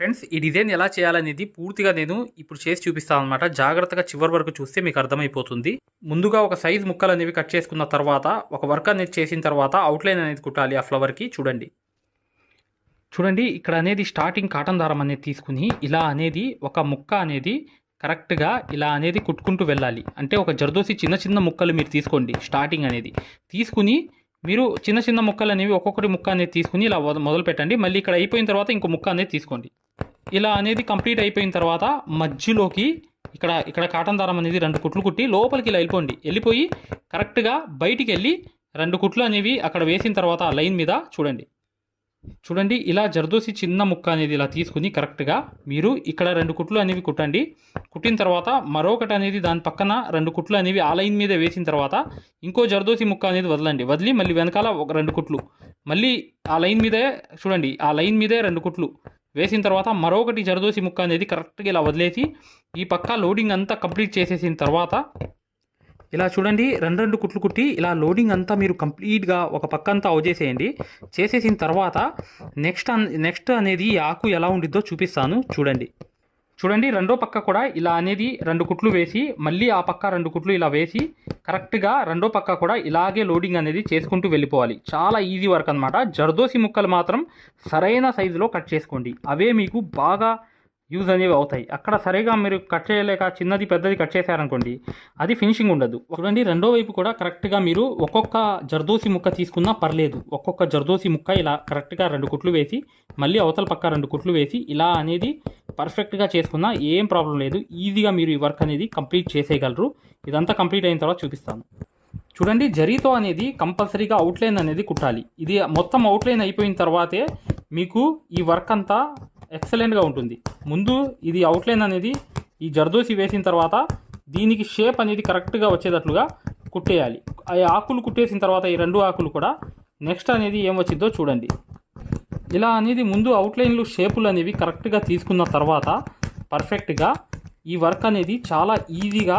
Friends ఈ design ఎలా చేయాలనేది పూర్తిగా నేను ఇప్పుడు చేసి చూపిస్తాను అనమాట జాగ్రత్తగా చివరి వరకు చూస్తే మీకు అర్థమైపోతుంది. ముందుగా ఒక సైజ్ ముక్కలు అనేవి కట్ చేసుకున్న తర్వాత ఒక వర్క్ అనేది చేసిన తర్వాత అవుట్లైన్ అనేది కుట్టాలి ఆ ఫ్లవర్కి చూడండి. చూడండి ఇక్కడ అనేది స్టార్టింగ్ కాటన్ దారం అనేది తీసుకుని ఇలా అనేది ఒక ముక్క అనేది కరెక్ట్గా ఇలా అనేది కుట్టుకుంటూ వెళ్ళాలి. అంటే ఒక జర్దోసి చిన్న చిన్న ముక్కలు మీరు తీసుకోండి స్టార్టింగ్ అనేది. తీసుకుని మీరు చిన్న చిన్న ముక్కలు అనేవి ఒక్కొక్కటి ముక్క అనేది తీసుకుని ఇలా మొదలు పెట్టండి మళ్ళీ ఇక్కడ అయిపోయిన తర్వాత ఇంకో ముక్క అనేది తీసుకోండి. ఇలా అనేది కంప్లీట్ అయిపోయిన తర్వాత మధ్యలోకి ఇక్కడ ఇక్కడ కాటన్ దారం అనేది రెండు కుట్లు కుట్టి లోపలికి ఇలా వెళ్ళిపోండి. వెళ్ళిపోయి కరెక్ట్గా బయటికి వెళ్ళి రెండు కుట్లు అనేవి అక్కడ వేసిన తర్వాత ఆ లైన్ మీద చూడండి. చూడండి ఇలా జర్దోసి చిన్న ముక్క అనేది ఇలా తీసుకుని కరెక్ట్గా మీరు ఇక్కడ రెండు కుట్లు అనేవి కుట్టండి. కుట్టిన తర్వాత మరొకటి అనేది దాని పక్కన రెండు కుట్లు అనేవి ఆ లైన్ మీద వేసిన తర్వాత ఇంకో జర్దోసి ముక్క అనేది వదలండి. వదిలి మళ్ళీ వెనకాల ఒక రెండు కుట్లు. మళ్ళీ ఆ లైన్ మీదే చూడండి ఆ లైన్ మీదే రెండు కుట్లు. వేసిన తర్వాత మరొకటి జరదోసి ముక్క అనేది కరెక్ట్గా ఇలా వదిలేసి ఈ పక్క లోడింగ్ అంతా కంప్లీట్ చేసేసిన తర్వాత ఇలా చూడండి రెండు రెండు కుట్లు కుట్టి ఇలా లోడింగ్ అంతా మీరు కంప్లీట్గా ఒక పక్క అంతా అవజేసేయండి చేసేసిన తర్వాత నెక్స్ట్ అన్ నెక్స్ట్ అనేది ఆకు ఎలా ఉండిద్దో చూపిస్తాను. చూడండి. చూడండి రెండో పక్క కూడా ఇలా అనేది రెండు కుట్లు వేసి మళ్ళీ ఆ పక్క రెండు కుట్లు ఇలా వేసి కరెక్ట్గా రెండో పక్క కూడా ఇలాగే లోడింగ్ అనేది చేసుకుంటూ వెళ్ళిపోవాలి. చాలా ఈజీ వర్క్ అనమాట జర్దోసి ముక్కలు మాత్రం సరైన సైజులో కట్ చేసుకోండి. అవే మీకు బాగా యూజ్ అనేవి అవుతాయి. అక్కడ సరిగా మీరు కట్ చేయలేక చిన్నది పెద్దది కట్ చేశారనుకోండి అది ఫినిషింగ్ ఉండదు. చూడండి రెండో వైపు కూడా కరెక్ట్గా మీరు ఒక్కొక్క జర్దోసి ముక్క తీసుకున్నా పర్లేదు. ఒక్కొక్క జర్దోసి ముక్క ఇలా కరెక్ట్గా రెండు కుట్లు వేసి మళ్ళీ అవతల పక్క రెండు కుట్లు వేసి ఇలా అనేది పర్ఫెక్ట్గా చేసుకున్నా ఏం ప్రాబ్లం లేదు. ఈజీగా మీరు ఈ వర్క్ అనేది కంప్లీట్ చేసేయగలరు. ఇదంతా కంప్లీట్ అయిన తర్వాత చూపిస్తాను. చూడండి జరీతో అనేది కంపల్సరీగా అవుట్లైన్ అనేది కుట్టాలి. ఇది మొత్తం అవుట్లైన్ అయిపోయిన తర్వాతే మీకు ఈ వర్క్ అంతా ఎక్సలెంట్గా ఉంటుంది. ముందు ఇది అవుట్లైన్ అనేది ఈ జర్దోసి వేసిన తర్వాత దీనికి షేప్ అనేది కరెక్ట్గా వచ్చేటట్లుగా కుట్టేయాలి. ఆ ఆకులు కుట్టేసిన తర్వాత ఈ రెండు ఆకులు కూడా నెక్స్ట్ అనేది ఏం వచ్చిందో చూడండి. ఇలా అనేది ముందు అవుట్లైన్లు షేపులు అనేవి కరెక్ట్గా తీసుకున్న తర్వాత పర్ఫెక్ట్గా ఈ వర్క్ అనేది చాలా ఈజీగా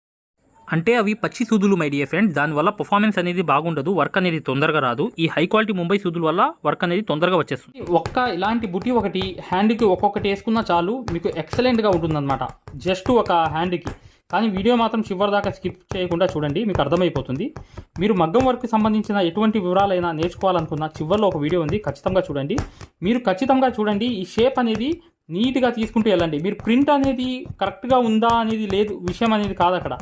అంటే అవి పచ్చి సూదులు మై డియర్ ఫ్రెండ్స్ దానివల్ల పర్ఫార్మెన్స్ అనేది బాగుండదు వర్క్ అనేది తొందరగా రాదు. ఈ హై క్వాలిటీ ముంబై సూదుల వల్ల వర్క్ అనేది తొందరగా వచ్చేస్తుంది. ఒక్క ఇలాంటి బుట్టి ఒకటి హ్యాండ్కి ఒక్కొక్కటి వేసుకున్నా చాలు మీకు ఎక్సలెంట్గా ఉంటుందన్నమాట. జస్ట్ ఒక హ్యాండ్కి కానీ వీడియో మాత్రం చివరి దాకా స్కిప్ చేయకుండా చూడండి మీకు అర్థమైపోతుంది. మీరు మగ్గం వర్క్కి సంబంధించిన ఎటువంటి వివరాలైనా నేర్చుకోవాలనుకున్న చివరిలో ఒక వీడియో ఉంది ఖచ్చితంగా చూడండి. మీరు ఖచ్చితంగా చూడండి ఈ షేప్ అనేది నీట్గా తీసుకుంటూ వెళ్ళండి. మీరు ప్రింట్ అనేది కరెక్ట్గా ఉందా అనేది లేదు విషయం అనేది కాదు అక్కడ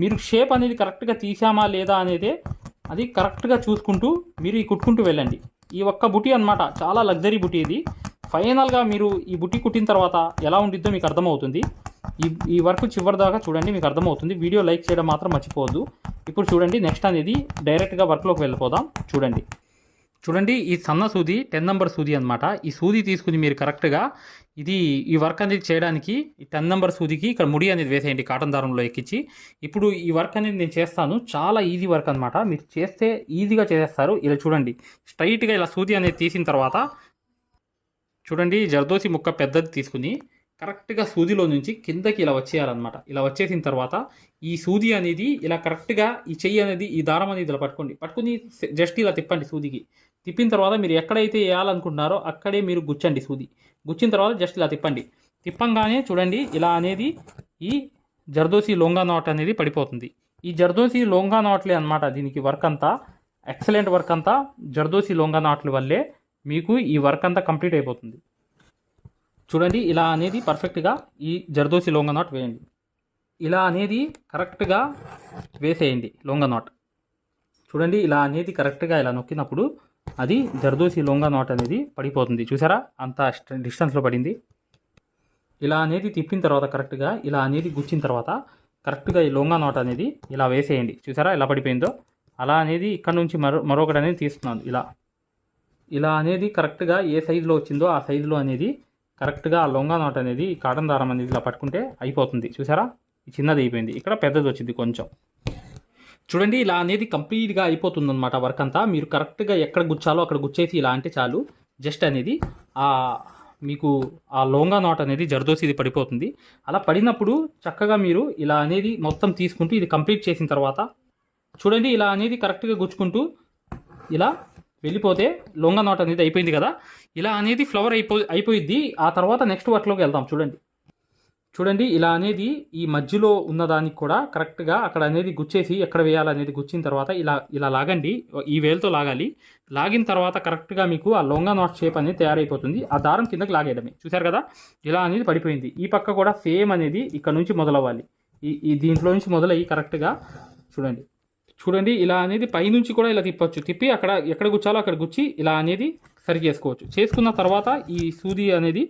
మీరు షేప్ అనేది కరెక్ట్గా తీసామా లేదా అనేది అది కరెక్ట్గా చూసుకుంటూ మీరు ఈ కుట్టుకుంటూ వెళ్ళండి. ఈ ఒక్క బుటీ అన్నమాట చాలా లగ్జరీ బుటీ ఇది. ఫైనల్గా మీరు ఈ బుటీ కుట్టిన తర్వాత ఎలా ఉండిద్దో మీకు అర్థమవుతుంది. ఈ ఈ వర్క్ చివరి దాకా చూడండి మీకు అర్థమవుతుంది. వీడియో లైక్ చేయడం మాత్రం మర్చిపోవద్దు. ఇప్పుడు చూడండి నెక్స్ట్ అనేది డైరెక్ట్గా వర్క్లోకి వెళ్ళిపోదాం. చూడండి. చూడండి ఈ సన్న సూది టెన్ నెంబర్ సూది అనమాట ఈ సూది తీసుకుని మీరు కరెక్ట్గా ఇది ఈ వర్క్ అనేది చేయడానికి ఈ టెన్ నెంబర్ సూదికి ఇక్కడ ముడి అనేది వేసేయండి కాటన్ దారంలో ఎక్కించి. ఇప్పుడు ఈ వర్క్ అనేది నేను చేస్తాను చాలా ఈజీ వర్క్ అనమాట మీరు చేస్తే ఈజీగా చేసేస్తారు. ఇలా చూడండి స్ట్రైట్గా ఇలా సూది అనేది తీసిన తర్వాత చూడండి జర్దోసి ముక్క పెద్దది తీసుకుని కరెక్ట్గా సూదిలో నుంచి కిందకి ఇలా వచ్చేయాలన్నమాట. ఇలా వచ్చేసిన తర్వాత ఈ సూది అనేది ఇలా కరెక్ట్గా ఈ చెయ్యి అనేది ఈ దారం అనేది ఇలా పట్టుకోండి. పట్టుకుని జస్ట్ ఇలా తిప్పండి సూదికి. తిప్పిన తర్వాత మీరు ఎక్కడైతే వేయాలనుకుంటున్నారో అక్కడే మీరు గుచ్చండి సూది. గుచ్చిన తర్వాత జస్ట్ ఇలా తిప్పండి. తిప్పంగానే చూడండి ఇలా అనేది ఈ జర్దోసి లోంగా నాట్ అనేది పడిపోతుంది. ఈ జర్దోసి లోంగా నాట్లే అనమాట దీనికి వర్క్ అంతా. ఎక్సలెంట్ వర్క్ అంతా జర్దోసి లోంగా నాట్ల వల్లే మీకు ఈ వర్క్ అంతా కంప్లీట్ అయిపోతుంది. చూడండి ఇలా అనేది పర్ఫెక్ట్గా ఈ జర్దోసి లోంగా నాట్ వేయండి. ఇలా అనేది కరెక్ట్గా వేసేయండి లోంగా నాట్. చూడండి ఇలా అనేది కరెక్ట్గా ఇలా నొక్కినప్పుడు అది జర్దోసి లొంగా నాట్ అనేది పడిపోతుంది. చూసారా? అంత డిస్టెన్స్లో పడింది. ఇలా అనేది తిప్పిన తర్వాత కరెక్ట్గా ఇలా అనేది గుచ్చిన తర్వాత కరెక్ట్గా ఈ లొంగా నాట్ అనేది ఇలా వేసేయండి. చూసారా? ఎలా పడిపోయిందో? అలా అనేది ఇక్కడ నుంచి మరో మరొకటి అనేది తీస్తున్నాను. ఇలా. ఇలా అనేది కరెక్ట్గా ఏ సైజులో వచ్చిందో ఆ సైజులో అనేది కరెక్ట్గా ఆ లొంగా నాట్ అనేది కాటన్ దారం అనేది ఇలా పట్టుకుంటే అయిపోతుంది. చూసారా? చిన్నది అయిపోయింది. ఇక్కడ పెద్దది వచ్చింది కొంచెం. చూడండి ఇలా అనేది కంప్లీట్గా అయిపోతుందన్నమాట వర్క్ అంతా. మీరు కరెక్ట్గా ఎక్కడ గుచ్చాలో అక్కడ గుచ్చేసి ఇలా అంటే చాలు. జస్ట్ అనేది ఆ మీకు ఆ లోంగా నాట్ అనేది జరదోసి ఇది పడిపోతుంది. అలా పడినప్పుడు చక్కగా మీరు ఇలా అనేది మొత్తం తీసుకుంటూ ఇది కంప్లీట్ చేసిన తర్వాత చూడండి ఇలా అనేది కరెక్ట్గా గుచ్చుకుంటూ ఇలా వెళ్ళిపోతే లొంగ నాట్ అనేది అయిపోయింది కదా. ఇలా అనేది ఫ్లవర్ అయిపో అయిపోయింది ఆ తర్వాత నెక్స్ట్ వర్క్లోకి వెళ్దాం చూడండి. చూడండి ఇలా అనేది ఈ మధ్యలో ఉన్నదానికి కూడా కరెక్ట్గా అక్కడ అనేది గుచ్చేసి ఎక్కడ వేయాలనేది గుచ్చిన తర్వాత ఇలా ఇలా లాగండి. ఈ వేలతో లాగాలి. లాగిన తర్వాత కరెక్ట్గా మీకు ఆ లొంగ నాట్ షేప్ అనేది తయారైపోతుంది. ఆ దారం కిందకి లాగేయడమే. చూసారు కదా? ఇలా అనేది పడిపోయింది. ఈ పక్క కూడా సేమ్ అనేది ఇక్కడ నుంచి మొదలవ్వాలి. ఈ ఈ దీంట్లో నుంచి మొదలయ్యి కరెక్ట్గా చూడండి. చూడండి ఇలా అనేది పైనుంచి కూడా ఇలా తిప్పచ్చు. తిప్పి అక్కడ ఎక్కడ గుచ్చాలో అక్కడ గుచ్చి ఇలా అనేది సరి చేసుకోవచ్చు. చేసుకున్న తర్వాత ఈ సూది అనేది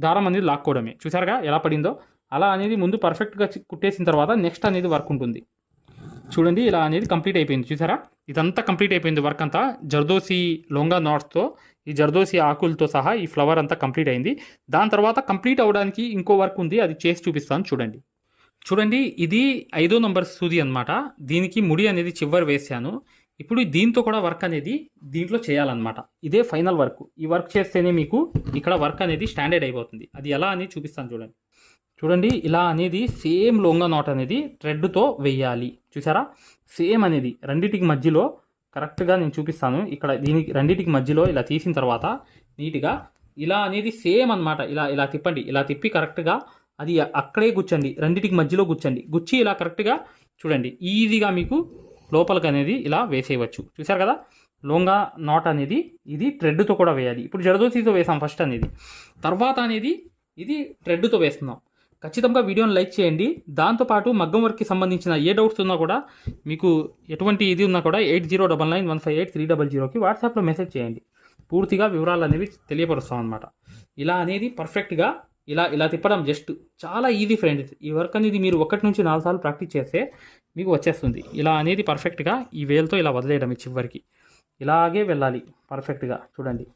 దారం అనేది లాక్కోవడమే. చూసారుగా ఎలా పడిందో? అలా అనేది ముందు పర్ఫెక్ట్గా కుట్టేసిన తర్వాత నెక్స్ట్ అనేది వర్క్ ఉంటుంది. చూడండి ఇలా అనేది కంప్లీట్ అయిపోయింది. చూసారా ఇదంతా కంప్లీట్ అయిపోయింది వర్క్ అంతా. జర్దోసి లొంగా నాట్స్తో ఈ జర్దోసి ఆకులతో సహా ఈ ఫ్లవర్ అంతా కంప్లీట్ అయింది. దాని తర్వాత కంప్లీట్ అవ్వడానికి ఇంకో వర్క్ ఉంది. అది చేసి చూపిస్తాను చూడండి. చూడండి ఇది ఐదో నంబర్ సూది అన్నమాట. దీనికి ముడి అనేది చివరి వేసాను. ఇప్పుడు దీంతో కూడా వర్క్ అనేది దీంట్లో చేయాలన్నమాట. ఇదే ఫైనల్ వర్క్ ఈ వర్క్ చేస్తేనే మీకు ఇక్కడ వర్క్ అనేది స్టాండర్డ్ అయిపోతుంది. అది ఎలా అని చూపిస్తాను చూడండి. చూడండి ఇలా అనేది సేమ్ లొంగ నాట్ అనేది థ్రెడ్తో వెయ్యాలి చూసారా? సేమ్ అనేది రెండిటికి మధ్యలో కరెక్ట్గా నేను చూపిస్తాను. ఇక్కడ దీనికి రెండిటికి మధ్యలో ఇలా తీసిన తర్వాత నీట్గా ఇలా అనేది సేమ్ అన్నమాట. ఇలా ఇలా తిప్పండి. ఇలా తిప్పి కరెక్ట్గా అది అక్కడే గుచ్చండి. రెండిటికి మధ్యలో గుచ్చండి. గుచ్చి ఇలా కరెక్ట్గా చూడండి. ఈజీగా మీకు లోపలికి అనేది ఇలా వేసేయవచ్చు. చూసారు కదా? లోంగా నాట్ అనేది ఇది థ్రెడ్తో కూడా వేయాలి. ఇప్పుడు జరదోసితో వేసాం ఫస్ట్ అనేది. తర్వాత అనేది ఇది థ్రెడ్తో వేస్తున్నాం. ఖచ్చితంగా వీడియోని లైక్ చేయండి. దాంతోపాటు మగ్గం వర్క్కి సంబంధించిన ఏ డౌట్స్ ఉన్నా కూడా మీకు ఎటువంటి ఇది ఉన్నా కూడా eight zero double nine one five eight three double జీరోకి వాట్సాప్లో మెసేజ్ చేయండి. పూర్తిగా వివరాలు అనేవి తెలియపరుస్తాం అనమాట ఇలా అనేది పర్ఫెక్ట్గా ఇలా ఇలా తిప్పడం జస్ట్ చాలా ఈజీ ఫ్రెండ్స్ ఈ వర్క్ అనేది మీరు ఒకటి నుంచి నాలుగు సార్లు ప్రాక్టీస్ చేస్తే మీకు వచ్చేస్తుంది. ఇలా అనేది పర్ఫెక్ట్గా ఈ వేలుతో ఇలా వదిలేయడం ఈ చివరికి. ఇలాగే వెళ్ళాలి పర్ఫెక్ట్గా చూడండి.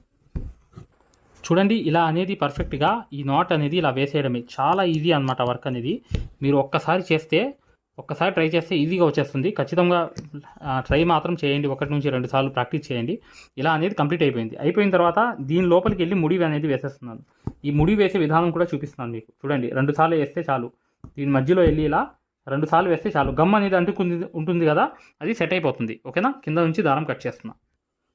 చూడండి ఇలా అనేది పర్ఫెక్ట్గా ఈ నాట్ అనేది ఇలా వేసేయడమే. చాలా ఈజీ అన్నమాట వర్క్ అనేది. మీరు ఒక్కసారి చేస్తే ఒక్కసారి ట్రై చేస్తే ఈజీగా వచ్చేస్తుంది. ఖచ్చితంగా ట్రై మాత్రం చేయండి. ఒకటి నుంచి రెండు సార్లు ప్రాక్టీస్ చేయండి. ఇలా అనేది కంప్లీట్ అయిపోయింది. అయిపోయిన తర్వాత దీని లోపలికి వెళ్ళి ముడి అనేది వేసేస్తున్నాను. ఈ ముడి వేసే విధానం కూడా చూపిస్తున్నాను మీకు. చూడండి రెండు సార్లు వేస్తే చాలు. దీని మధ్యలో వెళ్ళి ఇలా రెండు సార్లు వేస్తే చాలు. గమ్ అనేది అంటుకుంది ఉంటుంది కదా అది సెట్ అయిపోతుంది. ఓకేనా? కింద నుంచి దారం కట్ చేస్తున్నా.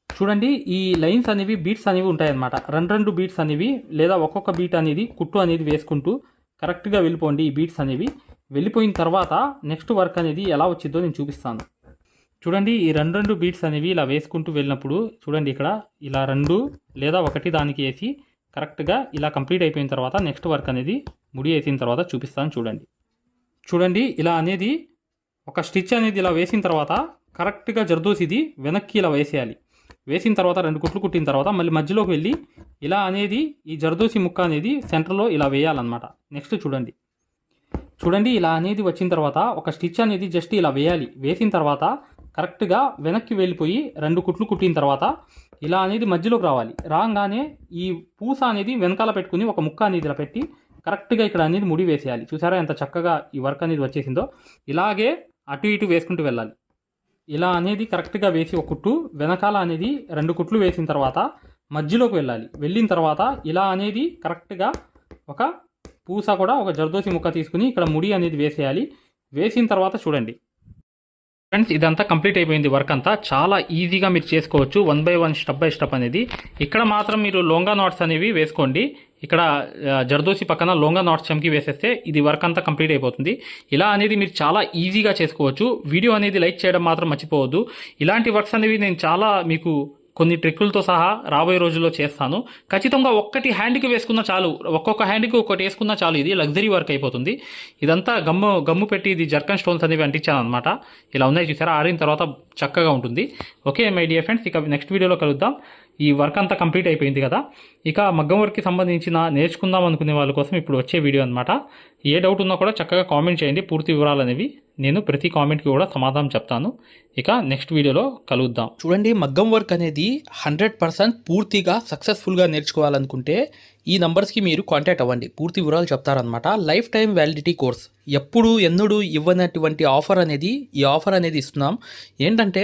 చూడండి ఈ లైన్స్ అనేవి బీట్స్ అనేవి ఉంటాయన్నమాట. రెండు రెండు బీట్స్ అనేవి లేదా ఒక్కొక్క బీట్ అనేది కుట్టు అనేది వేసుకుంటూ కరెక్ట్గా వెళ్ళిపోండి. ఈ బీట్స్ అనేవి వెళ్ళిపోయిన తర్వాత నెక్స్ట్ వర్క్ అనేది ఎలా వచ్చిందో నేను చూపిస్తాను. చూడండి ఈ రెండు రెండు బీట్స్ అనేవి ఇలా వేసుకుంటూ వెళ్ళినప్పుడు చూడండి ఇక్కడ ఇలా రెండు లేదా ఒకటి దానికి వేసి కరెక్ట్గా ఇలా కంప్లీట్ అయిపోయిన తర్వాత నెక్స్ట్ వర్క్ అనేది ముడి వేసిన తర్వాత చూపిస్తాను చూడండి. చూడండి ఇలా అనేది ఒక స్టిచ్ అనేది ఇలా వేసిన తర్వాత కరెక్ట్గా జర్దోసి ఇది వెనక్కి ఇలా వేసేయాలి. వేసిన తర్వాత రెండు కుట్లు కుట్టిన తర్వాత మళ్ళీ మధ్యలోకి వెళ్ళి ఇలా అనేది ఈ జర్దోసి ముక్క అనేది సెంటర్లో ఇలా వేయాలన్నమాట. నెక్స్ట్ చూడండి. చూడండి ఇలా అనేది వచ్చిన తర్వాత ఒక స్టిచ్ అనేది జస్ట్ ఇలా వేయాలి. వేసిన తర్వాత కరెక్ట్గా వెనక్కి వెళ్ళిపోయి రెండు కుట్లు కుట్టిన తర్వాత ఇలా అనేది మధ్యలోకి రావాలి. రాగానే ఈ పూస అనేది వెనకాల పెట్టుకుని ఒక ముక్క అనేది ఇలా పెట్టి కరెక్ట్గా ఇక్కడ అనేది ముడి వేసేయాలి. చూసారా ఎంత చక్కగా ఈ వర్క్ అనేది వచ్చేసిందో? ఇలాగే అటు ఇటు వేసుకుంటూ వెళ్ళాలి. ఇలా అనేది కరెక్ట్గా వేసి ఒక కుట్టు వెనకాల అనేది రెండు కుట్లు వేసిన తర్వాత మధ్యలోకి వెళ్ళాలి. వెళ్ళిన తర్వాత ఇలా అనేది కరెక్ట్గా ఒక పూస కూడా ఒక జర్దోసి ముక్క తీసుకుని ఇక్కడ ముడి అనేది వేసేయాలి. వేసిన తర్వాత చూడండి. ఫ్రెండ్స్ ఇదంతా కంప్లీట్ అయిపోయింది వర్క్ అంతా. చాలా ఈజీగా మీరు చేసుకోవచ్చు. One by one step by step అనేది. ఇక్కడ మాత్రం మీరు లోంగా నాట్స్ అనేవి వేసుకోండి. ఇక్కడ జర్దోసి పక్కన లోంగా నాట్స్ చమ్కి వేసేస్తే ఇది వర్క్ అంతా కంప్లీట్ అయిపోతుంది. ఇలా అనేది మీరు చాలా ఈజీగా చేసుకోవచ్చు. వీడియో అనేది లైక్ చేయడం మాత్రం మర్చిపోవద్దు. ఇలాంటి వర్క్స్ అనేవి నేను చాలా మీకు కొన్ని ట్రిక్కులతో సహా రాబోయే రోజుల్లో చేస్తాను. ఖచ్చితంగా ఒక్కటి హ్యాండ్కి వేసుకున్న చాలు. ఒక్కొక్క హ్యాండ్కి ఒక్కటి వేసుకున్న చాలు. ఇది లగ్జరీ వర్క్ అయిపోతుంది. ఇదంతా గమ్ము గమ్ము పెట్టి ఇది జర్కన్ స్టోన్స్ అనేవి అంటించాను అనమాట ఇలా ఉన్నాయి చూసారా? ఆరిన తర్వాత చక్కగా ఉంటుంది. ఓకే మై డియర్ ఫ్రెండ్స్ ఇక నెక్స్ట్ వీడియోలో కలుద్దాం. ఈ వర్క్ అంతా కంప్లీట్ అయిపోయింది కదా. ఇక మగ్గం వర్క్కి సంబంధించిన నేర్చుకుందాం అనుకునే వాళ్ళ కోసం ఇప్పుడు వచ్చే వీడియో అనమాట ఏ డౌట్ ఉన్నా కూడా చక్కగా కామెంట్ చేయండి పూర్తి వివరాలు అనేవి నేను ప్రతి కామెంట్కి కూడా సమాధానం చెప్తాను. ఇక నెక్స్ట్ వీడియోలో కలుద్దాం. చూడండి మగ్గం వర్క్ అనేది హండ్రెడ్ పర్సెంట్ పూర్తిగా సక్సెస్ఫుల్గా నేర్చుకోవాలనుకుంటే ఈ నంబర్స్కి మీరు కాంటాక్ట్ అవ్వండి. పూర్తి వివరాలు చెప్తారనమాట లైఫ్ టైం వ్యాలిడిటీ కోర్స్. ఎప్పుడు ఎన్నడూ ఇవ్వనటువంటి ఆఫర్ అనేది ఈ ఆఫర్ అనేది ఇస్తున్నాం. ఏంటంటే